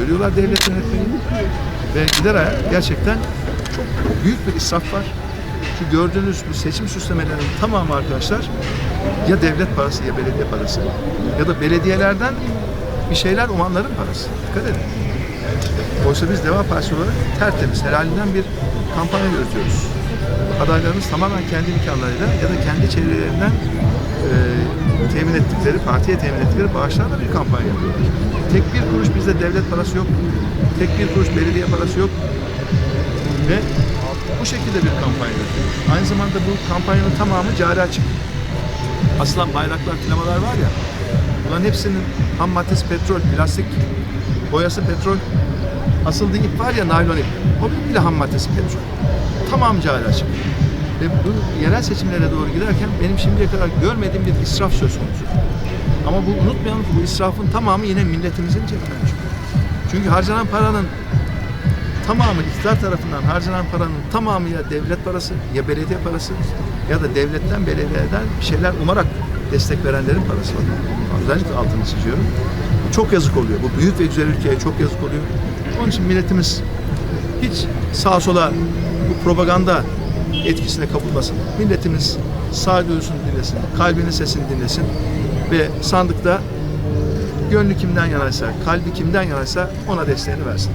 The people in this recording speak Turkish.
görüyorlar devlet yönetmeyi ve gider gerçekten çok büyük bir israf var. Şu gördüğünüz bu seçim süslemelerinin tamamı arkadaşlar ya devlet parası ya belediye parası ya da belediyelerden bir şeyler umanların parası. Dikkat edin. Oysa biz Deva Partisi olarak tertemiz, helalinden bir kampanya yürütüyoruz. Adaylarımız tamamen kendi imkanlarıyla ya da kendi çevrelerinden temin ettikleri, partiye temin ettikleri bağışlarla bir kampanya yapıyorlar. Tek bir kuruş bizde devlet parası yok. Tek bir kuruş belediye parası yok. Ve bu şekilde bir kampanya yapıyoruz. Aynı zamanda bu kampanyanın tamamı cari açık. Aslan bayraklar, flamalar var ya, bunların hepsinin ham maddesi petrol, plastik, boyası petrol, asıldığı ip var ya naylon ip, o bile ham maddesi petrol. Tamam cari açık. Ve bu yerel seçimlere doğru giderken benim şimdiye kadar görmediğim bir israf söz konusu. Ama bu unutmayalım ki bu israfın tamamı yine milletimizin cebinden çıkıyor. Çünkü harcanan paranın tamamı iktidar tarafından harcanan paranın tamamı ya devlet parası ya belediye parası ya da devletten belediyeden bir şeyler umarak destek verenlerin parası var. Özellikle altını çiziyorum. Çok yazık oluyor. Bu büyük ve güzel ülkeye çok yazık oluyor. Onun için milletimiz hiç sağa sola bu propaganda etkisine kapılmasın. Milletimiz sağduyusunu dinlesin, kalbinin sesini dinlesin ve sandıkta gönlü kimden yanaysa, kalbi kimden yanaysa ona desteğini versin.